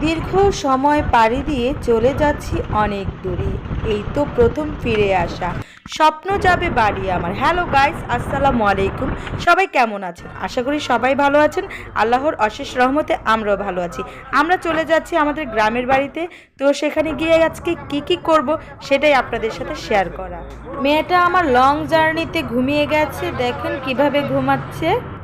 দীর্ঘ সময় পাড়ি দিয়ে চলে যাচ্ছি অনেক দূরে। এই তো প্রথম ফিরে আসা। স্বপ্ন যাবে বাড়ি আমার। হ্যালো গাইস আসসালামু আলাইকুম। সবাই কেমন আছেন? আশা করি সবাই ভালো আছেন। আল্লাহর অশেষ রহমতে আমরাও ভালো আছি। আমরা চলে যাচ্ছি আমাদের গ্রামের বাড়িতে। তো সেখানে গিয়ে আজকে কি কি করব সেটাই আপনাদের সাথে শেয়ার করা। মেয়েটা আমার লং জার্নিতে ঘুমিয়ে গেছে। দেখেন কীভাবে ঘুমাচ্ছে।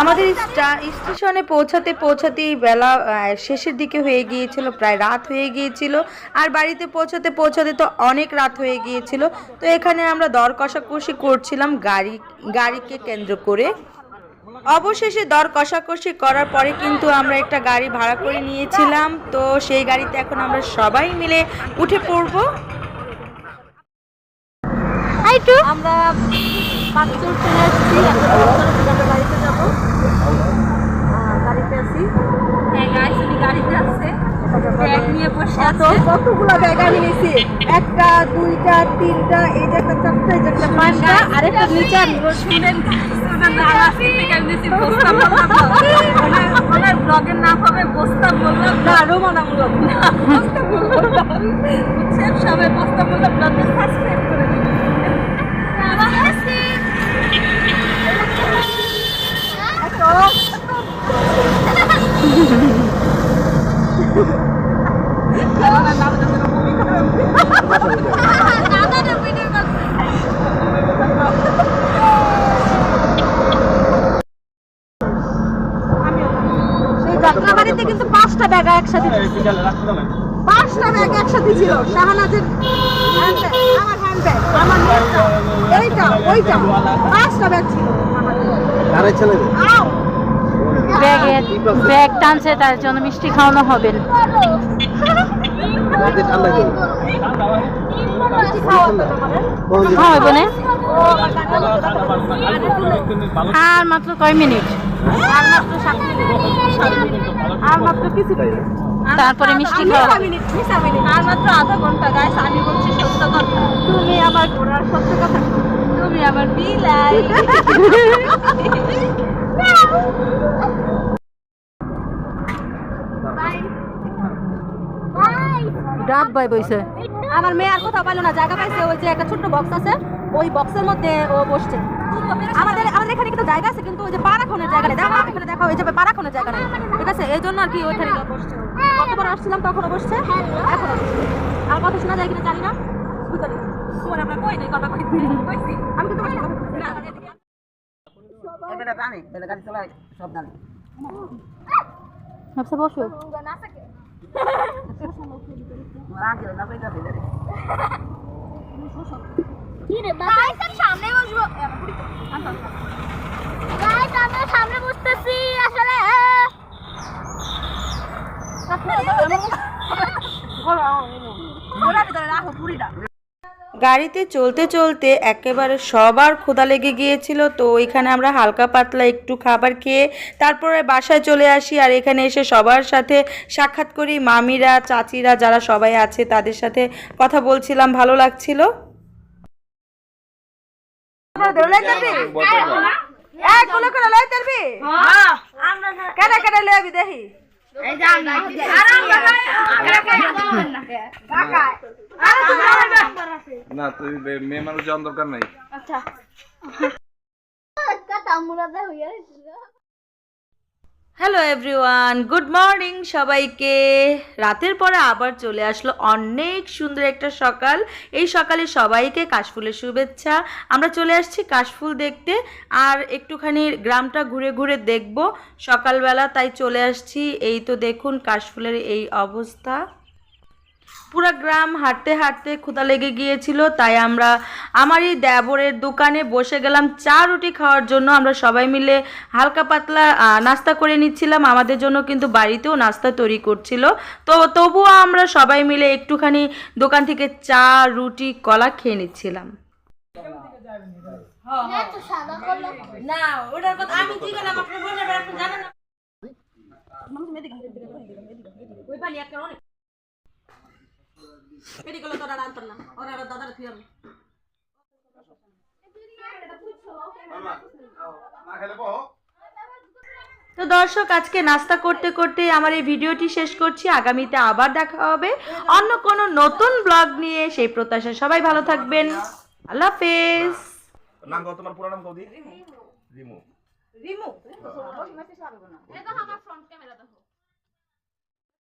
আমাদের স্টেশনে পৌঁছাতে পৌঁছাতেই বেলা শেষের দিকে হয়ে গিয়েছিল প্রায় রাত হয়ে গিয়েছিল। আর বাড়িতে পৌঁছাতে পৌঁছাতে তো অনেক রাত হয়ে গিয়েছিল। তো এখানে আমরা দর কষাকষি করছিলাম গাড়ি গাড়িকে কেন্দ্র করে। অবশেষে দর কষাকষি করার পরে কিন্তু আমরা একটা গাড়ি ভাড়া করে নিয়েছিলাম। তো সেই গাড়িতে এখন আমরা সবাই মিলে উঠে পড়ব। আমরা পাঁচজন চলে আসছি। বাড়িতে যাব। গাড়িতে আছি। হ্যাঁ গাইস উনি গাড়িতে আসছে ব্যাগ নিয়ে বসে আছে। কতগুলো ব্যাগ আমি নিয়েছি? একটা দুইটা তিনটা এই যে একটা চারটা এই যে একটা পাঁচটা নিচে শুনেন ওনার ব্লগের নাম হবে বস্তা বলল না বস্তা বলল বুঝছেন? সবাই বস্তা বলল ব্লগটা সাবস্ক্রাইব করে দিন সেই যাত্রাবাড়িতে কিন্তু পাঁচটা ব্যাগ একসাথে পাঁচটা ব্যাগ একসাথে ছিল। শাহানাজের আমার হ্যান্ডব্যাগ আমার এইটা ওইটা। পাঁচটা ব্যাগ ছিল কারে ছেলেদের? ব্যাগের ব্যাগ টানছে তার জন্য মিষ্টি খাওয়ানো হবে। হ্যাঁ আর মাত্র কয় মিনিট? আর মাত্র সাত মিনিট। আর মাত্র কিছু তারপরে মিষ্টি আর খাওয়া। মাত্র আধা ঘণ্টা গাইস আমি বলছি সত্য কথা। তুমি আমার ঘোড়ার সত্য কথা তুমি আমার বিলাই। ডাব বাই বইছে। আমার মেয়ে আর কোথাও পাইলো না জায়গা পাইছে ওই যে একটা ছোট্ট বক্স আছে। ওই বক্সের মধ্যে ও বসছে। আমাদের আমাদের এখানে কিন্তু জায়গা আছে কিন্তু ওই যে পাড়াখনের জায়গা নেই। দেখো এখানে দেখো এই যে পাড়াখনের জায়গা নেই। ঠিক আছে? এই জন্য আর কি ওইখানে বসছে। ও। কতবার আসছিলাম তখনও বসছে। এখন আমার কথা শোনা যায় কিনা জানি না। বুঝতে পারি। তোমার আমরা কই নাই কথা কইছি। আমি কিন্তু তোমার সাথে কথা বলছি না। বসো সামনে বসবো। গাইস আমরা সামনে বসতেছি আসলে ঘোড়ার ভিতরে রাখো পুরিটা গাড়িতে চলতে চলতে একেবারে সবার ক্ষুধা লেগে গিয়েছিল তো ওইখানে আমরা হালকা পাতলা একটু খাবার খেয়ে তারপরে বাসায় চলে আসি আর এখানে এসে সবার সাথে সাক্ষাৎ করি। মামিরা চাচিরা যারা সবাই আছে তাদের সাথে কথা বলছিলাম ভালো লাগছিল? ধরে লই এই কোলে করে লই তারবি হ্যাঁ কেডা কেডা লইবি দেখি। না তুই মেয়ে মানুষ যাওয়ার দরকার নাই। হইয়া গেছিল। হ্যালো এভরিওয়ান গুড মর্নিং সবাইকে। রাতের পরে আবার চলে আসলো অনেক সুন্দর একটা সকাল। এই সকালে সবাইকে কাশফুলের শুভেচ্ছা। আমরা চলে আসছি কাশফুল দেখতে আর একটুখানি গ্রামটা ঘুরে ঘুরে দেখব। সকালবেলা তাই চলে আসছি। এই তো দেখুন কাশফুলের এই অবস্থা। পুরো গ্রাম হাঁটতে হাঁটতে ক্ষুধা লেগে গিয়েছিল তাই আমরা আমারই দেবরের দোকানে বসে গেলাম চা রুটি খাওয়ার জন্য। আমরা সবাই মিলে হালকা পাতলা নাস্তা করে নিচ্ছিলাম। আমাদের জন্য কিন্তু বাড়িতেও নাস্তা তৈরি করছিল। তো তবুও আমরা সবাই মিলে একটুখানি দোকান থেকে চা রুটি কলা খেয়ে নিচ্ছিলাম। এত সাদা না ওটার কথা আমি কি করলাম? আপনার বোনের আপনি জানেন না। ওই পানি একটা অনেক এটি করলে তোরা আনতাম না। ওরা দাদার তুই তো দর্শক আজকে নাস্তা করতে করতে আমার এই ভিডিওটি শেষ করছি। আগামীতে আবার দেখা হবে। অন্য কোনো নতুন ব্লগ নিয়ে সেই প্রত্যাশা সবাই ভালো থাকবেন। আল্লাহ হাফেজ। নাম কত তোমার পুরো নাম কৌদি রিমু। রিমু। এটা আমার ফ্রন্ট ক্যামেরা দেখো।